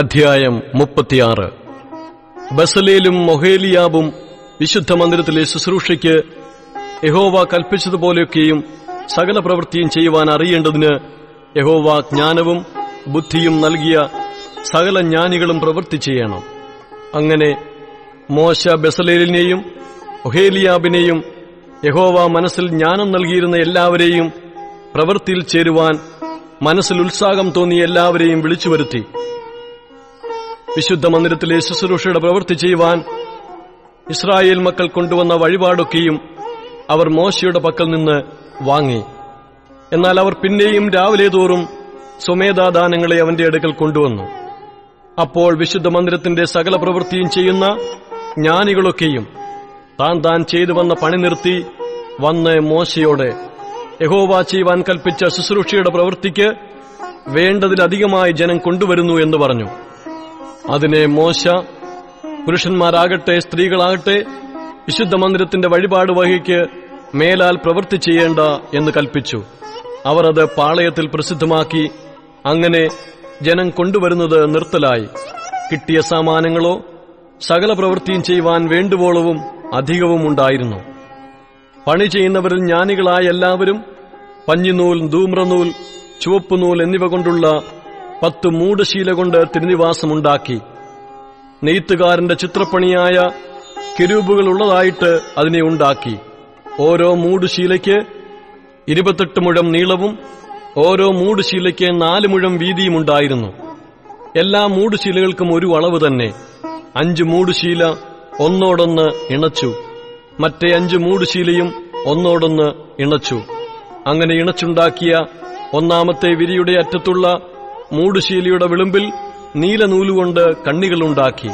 അധ്യായം മുപ്പത്തിയാറ്. ബസലേലും മൊഹേലിയാബും വിശുദ്ധ മന്ദിരത്തിലെ ശുശ്രൂഷയ്ക്ക് യഹോവ കൽപ്പിച്ചതുപോലെയൊക്കെയും സകല പ്രവൃത്തിയും ചെയ്യുവാൻ അറിയേണ്ടതിന് യഹോവ ജ്ഞാനവും ബുദ്ധിയും നൽകിയ സകല ജ്ഞാനികളും പ്രവൃത്തി ചെയ്യണം. അങ്ങനെ മോശ ബസലേലിനെയും ഒഹേലിയാബിനെയും യഹോവ മനസ്സിൽ ജ്ഞാനം നൽകിയിരുന്ന എല്ലാവരെയും പ്രവൃത്തിയിൽ ചേരുവാൻ മനസ്സിൽ ഉത്സാഹം തോന്നിയ എല്ലാവരെയും വിളിച്ചു വരുത്തി വിശുദ്ധ മന്ദിരത്തിലെ ശുശ്രൂഷയുടെ പ്രവൃത്തി ചെയ്യുവാൻ ഇസ്രായേൽ മക്കൾ കൊണ്ടുവന്ന വഴിപാടൊക്കെയും അവർ മോശയുടെ പക്കൽ നിന്ന് വാങ്ങി. എന്നാൽ അവർ പിന്നെയും രാവിലെ തോറും സ്വമേധാദാനങ്ങളെ അവന്റെ അടുക്കൽ കൊണ്ടുവന്നു. അപ്പോൾ വിശുദ്ധ മന്ദിരത്തിന്റെ സകല പ്രവൃത്തിയും ചെയ്യുന്ന ജ്ഞാനികളൊക്കെയും താൻ താൻ ചെയ്തു വന്ന പണി നിർത്തി വന്ന് മോശയോട് യഹോവ ചെയ്യുവാൻ കൽപ്പിച്ച ശുശ്രൂഷയുടെ പ്രവൃത്തിക്ക് വേണ്ടതിലധികമായി ജനം കൊണ്ടുവരുന്നു എന്ന് പറഞ്ഞു. അതിനെ മോശ പുരുഷന്മാരാകട്ടെ സ്ത്രീകളാകട്ടെ വിശുദ്ധ മന്ദിരത്തിന്റെ വഴിപാട് വഹിക്ക് മേലാൽ പ്രവൃത്തി ചെയ്യേണ്ട എന്ന് കൽപ്പിച്ചു. അവർ അത് പാളയത്തിൽ പ്രസിദ്ധമാക്കി അങ്ങനെ ജനം കൊണ്ടുവരുന്നത് നിർത്തലായി. കിട്ടിയ സാമാനങ്ങളോ സകല പ്രവൃത്തിയും ചെയ്യുവാൻ വേണ്ടുവോളവും അധികവും ഉണ്ടായിരുന്നു. പണി ചെയ്യുന്നവരിൽ ജ്ഞാനികളായ എല്ലാവരും പഞ്ഞിനൂൽ ധൂമ്രനൂൽ ചുവപ്പുനൂൽ എന്നിവ കൊണ്ടുള്ള പത്ത് മൂടശീല കൊണ്ട് തിരുനിവാസമുണ്ടാക്കി. നെയ്ത്തുകാരന്റെ ചിത്രപ്പണിയായ കിരൂപുകൾ ഉള്ളതായിട്ട് അതിനെ ഉണ്ടാക്കി. ഓരോ മൂടുശീലയ്ക്ക് ഇരുപത്തെട്ട് മുഴം നീളവും ഓരോ മൂടുശീലയ്ക്ക് നാല് മുഴം വീതിയും ഉണ്ടായിരുന്നു. എല്ലാ മൂടുശീലകൾക്കും ഒരു അളവ് തന്നെ. അഞ്ച് മൂടുശീല ഒന്നോടൊന്ന് ഇണച്ചു. മറ്റേ അഞ്ച് മൂടുശീലയും ഒന്നോടൊന്ന് ഇണച്ചു. അങ്ങനെ ഇണച്ചുണ്ടാക്കിയ ഒന്നാമത്തെ വിരിയുടെ അറ്റത്തുള്ള മൂടുശീലയുടെ വിളുമ്പിൽ നീലനൂലുകൊണ്ട് കണ്ണികളുണ്ടാക്കി.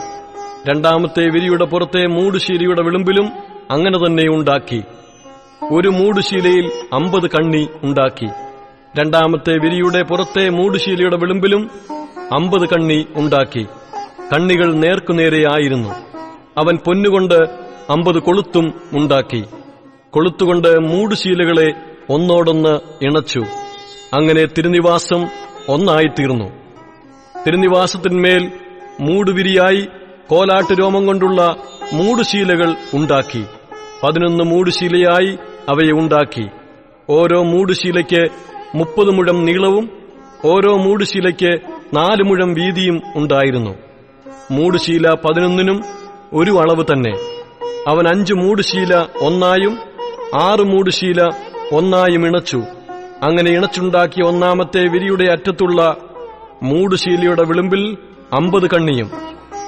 രണ്ടാമത്തെ വിരിയുടെ പുറത്തെ മൂടുശീലിയുടെ വിളുമ്പിലും അങ്ങനെ തന്നെ ഉണ്ടാക്കി. ഒരു മൂടുശീലയിൽ അമ്പത് കണ്ണി ഉണ്ടാക്കി. രണ്ടാമത്തെ വിരിയുടെ പുറത്തെ മൂടുശീലയുടെ വിളുമ്പിലും അമ്പത് കണ്ണി ഉണ്ടാക്കി. കണ്ണികൾ നേർക്കുനേരെയായിരുന്നു അവൻ പൊന്നുകൊണ്ട് അമ്പത് കൊളുത്തും ഉണ്ടാക്കി. കൊളുത്തുകൊണ്ട് മൂടുശീലകളെ ഒന്നോടൊന്ന് ഇണച്ചു. അങ്ങനെ തിരുനിവാസം ഒന്നായിത്തീർന്നു. തിരുനിവാസത്തിന്മേൽ മൂടുവിരിയായി കോലാട്ട് രോമം കൊണ്ടുള്ള മൂടുശീലകൾ ഉണ്ടാക്കി. പതിനൊന്ന് മൂടുശീലയായി അവയെ ഉണ്ടാക്കി. ഓരോ മൂടുശീലയ്ക്ക് മുപ്പത് മുഴം നീളവും ഓരോ മൂടുശീലയ്ക്ക് നാല് മുഴം വീതിയും ഉണ്ടായിരുന്നു. മൂടുശീല പതിനൊന്നിനും ഒരു അളവ് തന്നെ. അവൻ അഞ്ച് മൂടുശീല ഒന്നായും ആറ് മൂടുശീല ഒന്നായും ഇണച്ചു. അങ്ങനെ ഇണച്ചുണ്ടാക്കിയ ഒന്നാമത്തെ വിരിയുടെ അറ്റത്തുള്ള മൂടുശീലിയുടെ വിളിമ്പിൽ അമ്പത് കണ്ണിയും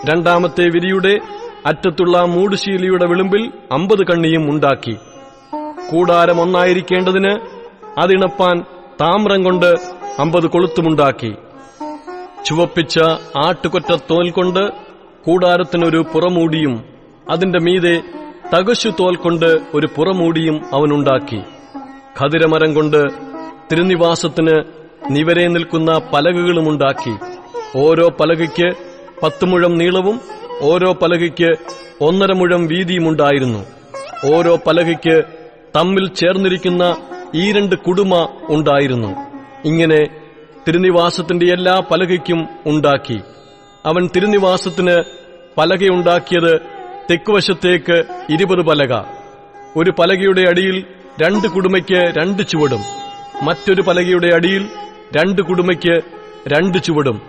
രണ്ടാമത്തെ വിരിയുടെ അറ്റത്തുള്ള മൂടുശീലിയുടെ വിളിമ്പിൽ അമ്പത് കണ്ണിയും ഉണ്ടാക്കി. കൂടാരം ഒന്നായിരിക്കേണ്ടതിന് അതിണപ്പാൻ താമ്രം കൊണ്ട് അമ്പത് കൊളുത്തുമുണ്ടാക്കി. ചുവപ്പിച്ച ആട്ടുകൊറ്റ തോൽ കൊണ്ട് കൂടാരത്തിനൊരു പുറമൂടിയും അതിന്റെ മീതെ തകശു തോൽ കൊണ്ട് ഒരു പുറമൂടിയും അവനുണ്ടാക്കി. ഖതിരമരം കൊണ്ട് തിരുനിവാസത്തിന് നിവരെ നിൽക്കുന്ന പലകകളുമുണ്ടാക്കി ഓരോ പലകയ്ക്ക് പത്ത് മുഴം നീളവും ഓരോ പലകയ്ക്ക് ഒന്നര മുഴം വീതിയുമുണ്ടായിരുന്നു ഓരോ പലകയ്ക്ക് തമ്മിൽ ചേർന്നിരിക്കുന്ന ഈ രണ്ട് കുടുമ ഉണ്ടായിരുന്നു. ഇങ്ങനെ തിരുനിവാസത്തിന്റെ എല്ലാ പലകയ്ക്കും ഉണ്ടാക്കി. അവൻ തിരുനിവാസത്തിന് പലകയുണ്ടാക്കിയത് തെക്കുവശത്തേക്ക് ഇരുപത് പലക. ഒരു പലകയുടെ അടിയിൽ രണ്ട് കുടുമയ്ക്ക് രണ്ട് ചുവടും. മറ്റൊരു പലകയുടെ അടിയിൽ രണ്ട് കുടുമയ്ക്ക് രണ്ട് ചുവടും.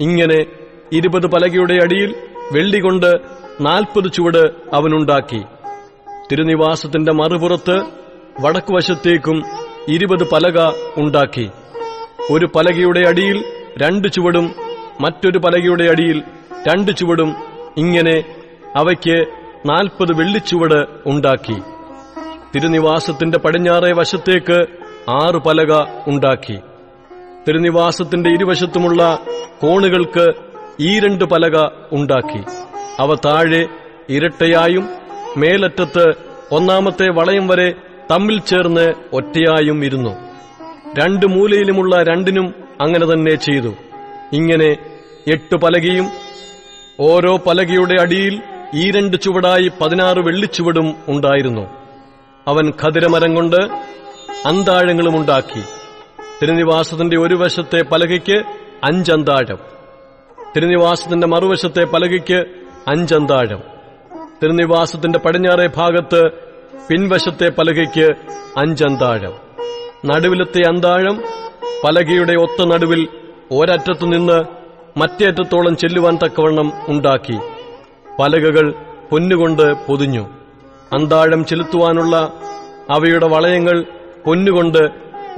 ഇങ്ങനെ ഇരുപത് പലകയുടെ അടിയിൽ വെള്ളി കൊണ്ട് നാൽപ്പത് ചുവട് അവനുണ്ടാക്കി. തിരുനിവാസത്തിന്റെ മറുപുറത്ത് വടക്കുവശത്തേക്കും ഇരുപത് പലക ഉണ്ടാക്കി. ഒരു പലകയുടെ അടിയിൽ രണ്ട് ചുവടും മറ്റൊരു പലകയുടെ അടിയിൽ രണ്ട് ചുവടും ഇങ്ങനെ അവയ്ക്ക് നാൽപ്പത് വെള്ളിച്ചുവട് ഉണ്ടാക്കി. തിരുനിവാസത്തിന്റെ പടിഞ്ഞാറേ വശത്തേക്ക് ആറ് പലക ഉണ്ടാക്കി. തിരുനിവാസത്തിന്റെ ഇരുവശത്തുമുള്ള കോണുകൾക്ക് ഈ രണ്ട് പലക ഉണ്ടാക്കി. അവ താഴെ ഇരട്ടയായും മേലറ്റത്ത് ഒന്നാമത്തെ വളയം വരെ തമ്മിൽ ചേർന്ന് ഒറ്റയായും ഇരുന്നു. രണ്ട് മൂലയിലുമുള്ള രണ്ടിനും അങ്ങനെ തന്നെ ചെയ്തു. ഇങ്ങനെ എട്ട് പലകയും ഓരോ പലകയുടെ അടിയിൽ ഈ രണ്ട് ചുവടായി പതിനാറ് വെള്ളിച്ചുവടും ഉണ്ടായിരുന്നു. അവൻ ഖതിരമരം കൊണ്ട് അന്താഴങ്ങളുമുണ്ടാക്കി തിരുനിവാസത്തിന്റെ ഒരു വശത്തെ പലകയ്ക്ക് അഞ്ചന്താഴം. തിരുനിവാസത്തിന്റെ മറുവശത്തെ പലകയ്ക്ക് അഞ്ചന്താഴം. തിരുനിവാസത്തിന്റെ പടിഞ്ഞാറേ ഭാഗത്ത് പിൻവശത്തെ പലകയ്ക്ക് അഞ്ചന്താഴം. നടുവിലത്തെ അന്താഴം പലകയുടെ ഒത്ത നടുവിൽ ഒരറ്റത്തു നിന്ന് മറ്റേ അറ്റത്തോളം ചെല്ലുവാൻ തക്കവണ്ണം ഉണ്ടാക്കി. പലകകൾ പൊന്നുകൊണ്ട് പൊതിഞ്ഞു. അന്താഴം ചെലുത്തുവാനുള്ള അവയുടെ വളയങ്ങൾ പൊന്നുകൊണ്ട്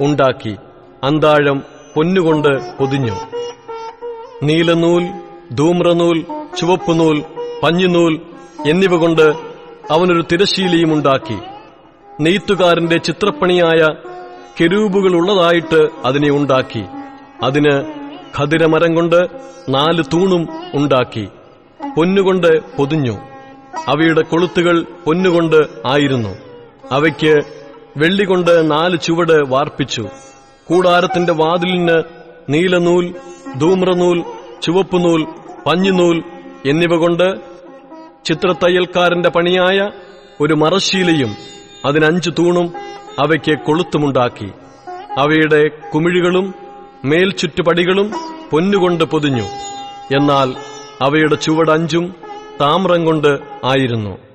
ഉണ്ടാക്കി. അന്താഴം പൊന്നുകൊണ്ട് പൊതിഞ്ഞു. നീലനൂൽ ധൂമ്രനൂൽ ചുവപ്പുനൂൽ പഞ്ഞുനൂൽ എന്നിവ കൊണ്ട് അവനൊരു തിരശീലയും ഉണ്ടാക്കി. നെയ്ത്തുകാരന്റെ ചിത്രപ്പണിയായ കെരൂബുകളുള്ളതായിട്ട് അതിനെ ഉണ്ടാക്കി. അതിന് ഖതിരമരം കൊണ്ട് നാല് തൂണും ഉണ്ടാക്കി. പൊന്നുകൊണ്ട് പൊതിഞ്ഞു. അവയുടെ കൊളുത്തുകൾ പൊന്നുകൊണ്ട് ആയിരുന്നു. അവയ്ക്ക് വെള്ളികൊണ്ട് നാല് ചുവട് വാർപ്പിച്ചു. കൂടാരത്തിന്റെ വാതിലിന് നീലനൂൽ ധൂമ്രനൂൽ ചുവപ്പുനൂൽ പഞ്ഞിനൂൽ എന്നിവ കൊണ്ട് ചിത്രത്തയ്യൽക്കാരന്റെ പണിയായ ഒരു മറശീലയും അതിനഞ്ചു തൂണും അവയ്ക്ക് കൊളുത്തുമുണ്ടാക്കി. അവയുടെ കുമിഴികളും മേൽചുറ്റുപടികളും പൊന്നുകൊണ്ട് പൊതിഞ്ഞു. എന്നാൽ അവയുടെ ചുവടഞ്ചും താമ്രം കൊണ്ട് ആയിരുന്നു.